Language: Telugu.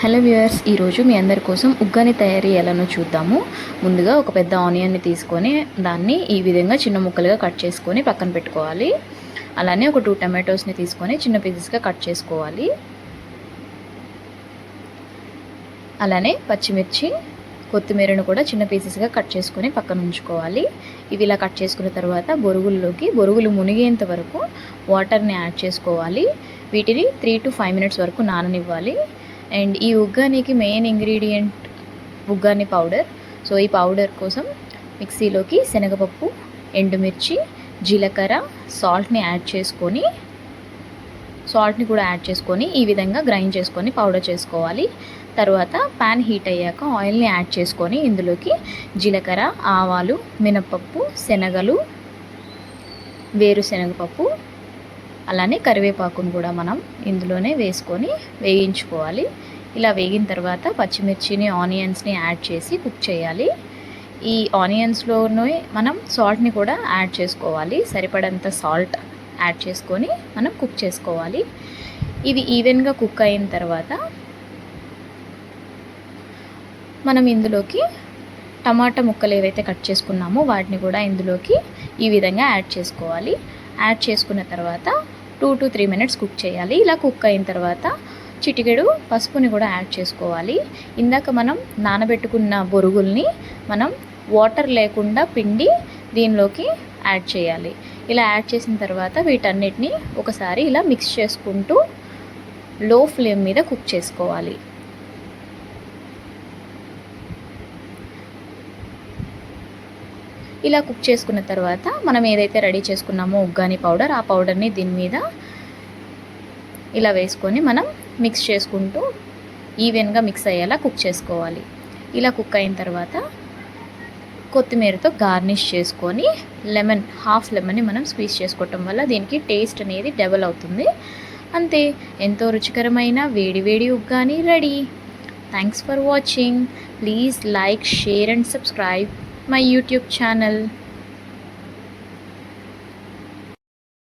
హలో వ్యూయర్స్ ఈరోజు మీ అందరి కోసం ఉగ్గాని తయారీ ఎలానో చూద్దాము. ముందుగా ఒక పెద్ద ఆనియన్ని తీసుకొని దాన్ని ఈ విధంగా చిన్న ముక్కలుగా కట్ చేసుకొని పక్కన పెట్టుకోవాలి. అలానే ఒక టూ టమాటోస్ని తీసుకొని చిన్న పీసెస్గా కట్ చేసుకోవాలి. అలానే పచ్చిమిర్చి కొత్తిమీరను కూడా చిన్న పీసెస్గా కట్ చేసుకొని పక్కన ఉంచుకోవాలి. ఇవి ఇలా కట్ చేసుకున్న తర్వాత బొరుగుల్లోకి బొరుగులు మునిగేంత వరకు వాటర్ని యాడ్ చేసుకోవాలి. వీటిని త్రీ టు ఫైవ్ మినిట్స్ వరకు నాననివ్వాలి. అండ్ ఈ ఉగ్గానికి main ingredient uggani powder so ఈ పౌడర్ కోసం మిక్సీలోకి శనగపప్పు ఎండుమిర్చి జీలకర్ర సాల్ట్ని యాడ్ చేసుకొని సాల్ట్ని కూడా యాడ్ చేసుకొని ఈ విధంగా గ్రైండ్ చేసుకొని పౌడర్ చేసుకోవాలి. తర్వాత ప్యాన్ హీట్ అయ్యాక ఆయిల్ని యాడ్ చేసుకొని ఇందులోకి జీలకర్ర ఆవాలు మినపప్పు శనగలు వేరుశనగపప్పు అలానే కరివేపాకును కూడా మనం ఇందులోనే వేసుకొని వేయించుకోవాలి. ఇలా వేగిన తర్వాత పచ్చిమిర్చిని ఆనియన్స్ని యాడ్ చేసి కుక్ చేయాలి. ఈ ఆనియన్స్లోనే మనం సాల్ట్ని కూడా యాడ్ చేసుకోవాలి. సరిపడంత సాల్ట్ యాడ్ చేసుకొని మనం కుక్ చేసుకోవాలి. ఇవి ఈవెన్గా కుక్ అయిన తర్వాత మనం ఇందులోకి టమాటా ముక్కలు ఏవైతే కట్ చేసుకున్నామో వాటిని కూడా ఇందులోకి ఈ విధంగా యాడ్ చేసుకోవాలి. యాడ్ చేసుకున్న తర్వాత two to three minutes cook చేయాలి. ఇలా కుక్ అయిన తర్వాత చిటికెడు పసుపుని కూడా యాడ్ చేసుకోవాలి. ఇందాక మనం నానబెట్టుకున్న బొరుగుల్ని మనం వాటర్ లేకుండా పిండి దీనిలోకి యాడ్ చేయాలి. ఇలా యాడ్ చేసిన తర్వాత వీటన్నిటిని ఒకసారి ఇలా మిక్స్ చేసుకుంటూ లో ఫ్లేమ్ మీద కుక్ చేసుకోవాలి. ఇలా కుక్ చేసుకున్న తర్వాత మనం ఏదైతే రెడీ చేసుకున్నామో ఉగ్గాని పౌడర్ ఆ పౌడర్ని దీని మీద ఇలా వేసుకొని మనం మిక్స్ చేసుకుంటూ ఈవెన్గా మిక్స్ అయ్యేలా కుక్ చేసుకోవాలి. ఇలా కుక్ అయిన తర్వాత కొత్తిమీరతో గార్నిష్ చేసుకొని లెమన్ హాఫ్ లెమన్ని మనం స్క్వీజ్ చేసుకోవటం వల్ల దీనికి టేస్ట్ అనేది డబల్ అవుతుంది. అంతే ఎంతో రుచికరమైన వేడివేడి uggani ready. Thanks for watching please like share and subscribe my YouTube channel.